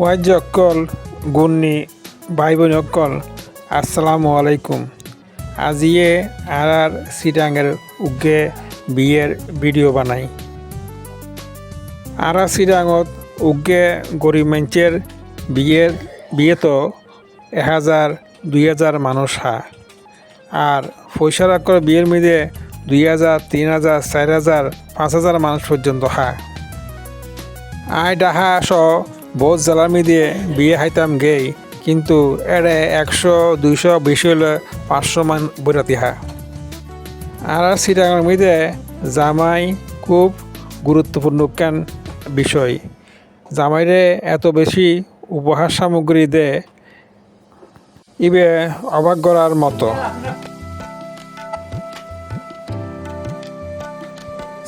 ওয়াজ অক্কল, গুন্নি ভাই বোন অক্কল, আসসালামু আলাইকুম। আজিয়ে আর আর সিটাঙের উগে বিয়ের ভিডিও বানাই। আর আর সিটাঙত উগে গরিব মানুষের বিয়ের, বিয়ে তো এক হাজার, দুই হাজার মানুষ হা। আর পয়সা রাখর বিয়ের মধ্যে দুই হাজার, তিন হাজার, চার হাজার, পাঁচ হাজার মানুষ পর্যন্ত হা। আয় ডাহা সহ বহুত জ্বালামি দিয়ে বিয়ে হাইতাম গেই, কিন্তু এড়ে একশো, দুইশো বেশি হলে পাঁচশো মান বইরাতি হা আর সিটাঙের মধ্যে জামাই খুব গুরুত্বপূর্ণ কেন বিষয়। জামাইরে এত বেশি উপহার সামগ্রী দে, ইবে অবাক করার মতো।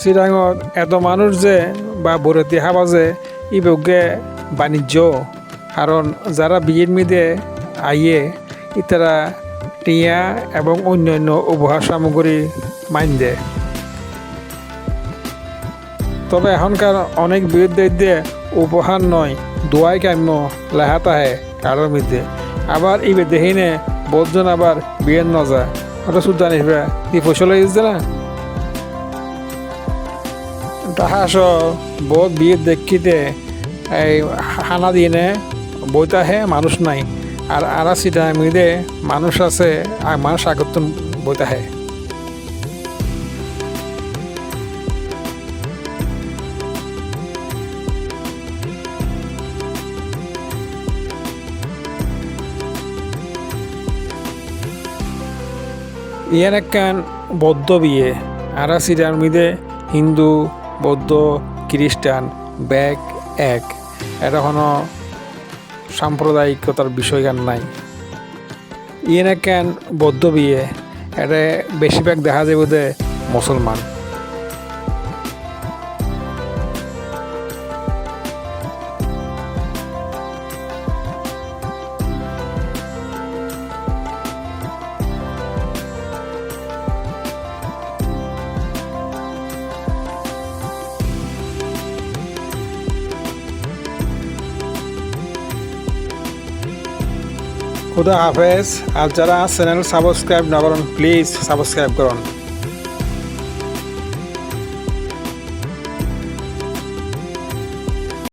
শ্রীরাঙত এত মানুষ যে বা বরতি হাবা যে ইবগে বাণিজ্য, কারণ যারা বিয়ের মিদে আইয়ে ইতারা টিয়া এবং অন্যান্য উপহার সামগ্রী মাইন তবে এখনকার অনেক বিরুদ্ধে উপহার নয়, দোয়াই কাম্য লেহা তাহে কারোর মধ্যে। আবার ইবে দেহিনে বহুজন আবার বিয়ের নজা। ওটা শুধু জানিস বে তুই ফসল হয়েছে না? তাহা বহুত বিয়ে দেখিতে হানা দিনে বইতা হে মানুষ নাই, আর আরা সিটা মিদে মানুষ আছে, আর মানুষ আগতন বইতা হে ইয়ান একখান বৌদ্ধ বিয়ে আরা সিটার মিদে হিন্দু, বৌদ্ধ খ্রিস্টান ব্যাগ এক। এটা কোনো সাম্প্রদায়িকতার বিষয়গান নাই। ইয়েনে ক্যান বৌদ্ধ বিয়ে এটা বেশিরভাগ দেখা যায় যে মুসলমান। খুদা হাফেজ। আর যারা চ্যানেল সাবস্ক্রাইব না করেন প্লিজ সাবস্ক্রাইব করুন।